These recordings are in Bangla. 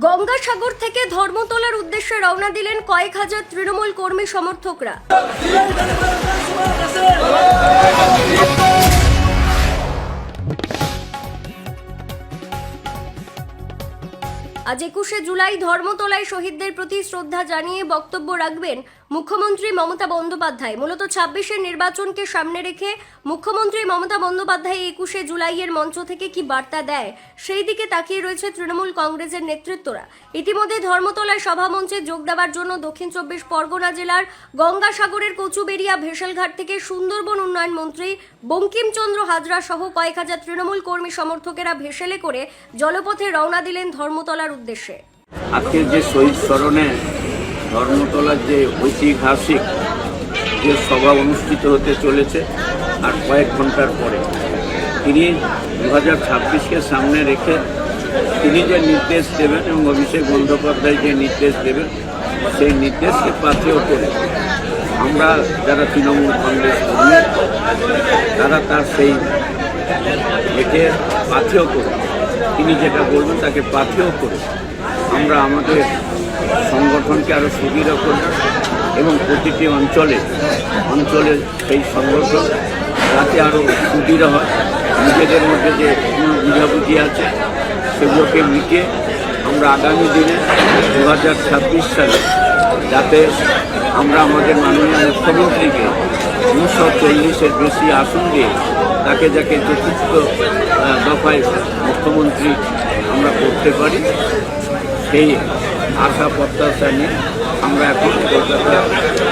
গঙ্গাসাগর থেকে ধর্মতলার উদ্দেশ্যে রওনা দিলেন কয়েক হাজার তৃণমূল কর্মী সমর্থকরা। আজ একুশে জুলাই ধর্মতলায় শহীদদের প্রতি শ্রদ্ধা জানিয়ে বক্তব্য রাখবেন মুখ্যমন্ত্রী মমতা বন্দ্যোপাধ্যায়। মূলত ছাব্বিশের নির্বাচনকে সামনে রেখে মুখ্যমন্ত্রী মমতা বন্দ্যোপাধ্যায় একুশে জুলাইয়ের মঞ্চ থেকে কি বার্তা দেয়, সেই দিকে তাকিয়ে রয়েছে তৃণমূল কংগ্রেসের নেতৃত্বরা। ইতিমধ্যে ধর্মতলায় সভামঞ্চে যোগ দেওয়ার জন্য দক্ষিণ চব্বিশ পরগনা জেলার গঙ্গাসাগরের কচুবেরিয়া ভেসেলঘাট থেকে সুন্দরবন উন্নয়ন মন্ত্রী বঙ্কিমচন্দ্র হাজরা সহ কয়েক হাজার তৃণমূল কর্মী সমর্থকেরা ভেসেলে করে জলপথে রওনা দিলেন ধর্মতলার উদ্দেশ্যে। আজকের যে শহীদ স্মরণে ধর্মতলার যে ঐতিহাসিক যে সভা অনুষ্ঠিত হতে চলেছে, আর কয়েক ঘণ্টার পরে, তিনি দু হাজার ছাব্বিশকে সামনে রেখে তিনি যে নির্দেশ দেবেন এবং অভিষেক বন্দ্যোপাধ্যায় যে নির্দেশ দেবেন, সেই নির্দেশকে পাথেয় করে আমরা যারা তৃণমূল কংগ্রেস কর্মী, তারা তার সেই একে পাথেয় করে, তিনি যেটা বলবেন তাকে পাথেয় করে আমরা আমাদের সংগঠনকে আরও সুদৃঢ় করি এবং প্রতিটি অঞ্চলে, অঞ্চলের সেই সংগঠন যাতে আরও সুদৃঢ় হয়। নিজেদের মধ্যে যে বুঝাবুঝি আছে, সেগুলোকে মিটিয়ে আমরা আগামী দিনে দু হাজার ছাব্বিশ সালে যাতে আমরা আমাদের মাননীয় মুখ্যমন্ত্রীকে দুশো চল্লিশের বেশি আসন দিয়ে তাকে যাকে চতুর্থ দফায় মুখ্যমন্ত্রী আমরা করতে পারি। সেই আশা প্রত্যাশা নিয়ে আমরা এখন কলকাতা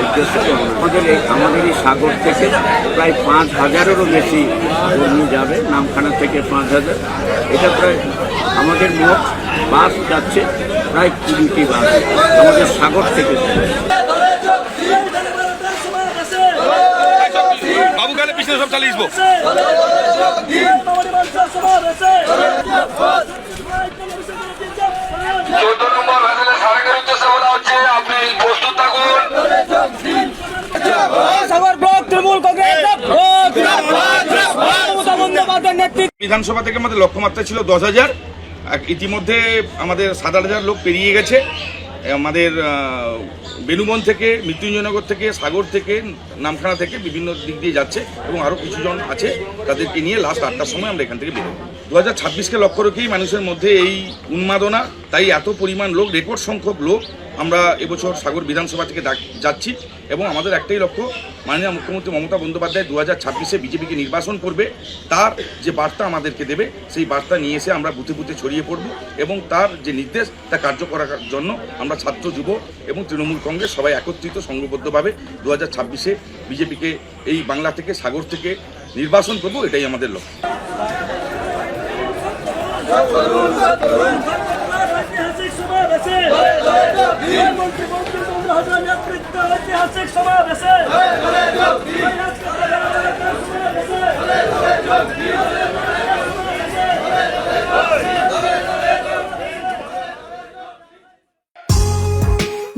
উদ্দেশ্যে। আমাদের এই আমাদের এই সাগর থেকে প্রায় পাঁচ হাজারেরও বেশি কর্মী যাবে নামখানা থেকে পাঁচ হাজার। এটা প্রায় আমাদের মোট বাস যাচ্ছে প্রায় কুড়িটি বাস। আমাদের সাগর থেকে বাবু গেলে পিছনে সব চালিয়ে বিধানসভা থেকে আমাদের লক্ষ্যমাত্রা ছিল দশ হাজার। ইতিমধ্যে আমাদের সাত হাজার লোক পেরিয়ে গেছে। আমাদের আহ, বেনুবন থেকে মৃত্যুঞ্জয়নগর থেকে সাগর থেকে নামখানা থেকে বিভিন্ন দিক দিয়ে যাচ্ছে এবং আরও কিছুজন আছে তাদেরকে নিয়ে লাস্ট আটটার সময় আমরা এখান থেকে বেরোবো। দু হাজার ছাব্বিশকে লক্ষ্য রেখেই মানুষের মধ্যে এই উন্মাদনা, তাই এত পরিমাণ লোক, রেকর্ড সংখ্যক লোক আমরা এবছর সাগর বিধানসভা থেকে যাচ্ছি। এবং আমাদের একটাই লক্ষ্য, মাননীয় মুখ্যমন্ত্রী মমতা বন্দ্যোপাধ্যায় দু হাজার ছাব্বিশে বিজেপিকে নির্বাচন করবে। তার যে বার্তা আমাদেরকে দেবে, সেই বার্তা নিয়ে এসে আমরা বুথে বুথে ছড়িয়ে পড়ব এবং তার যে নির্দেশ, তা কার্য করার জন্য আমরা ছাত্র যুব এবং তৃণমূল কংগ্রেস সবাই একত্রিত, সংঘবদ্ধভাবে দু হাজার ছাব্বিশে বিজেপিকে এই বাংলা থেকে, সাগর থেকে নির্বাচন করব, এটাই আমাদের লক্ষ্য। ঐতিহাসিক সমাবেশে মন্ত্রী বঙ্কিমচন্দ্র হাজরা নেতৃত্বে ঐতিহাসিক সমাবেশে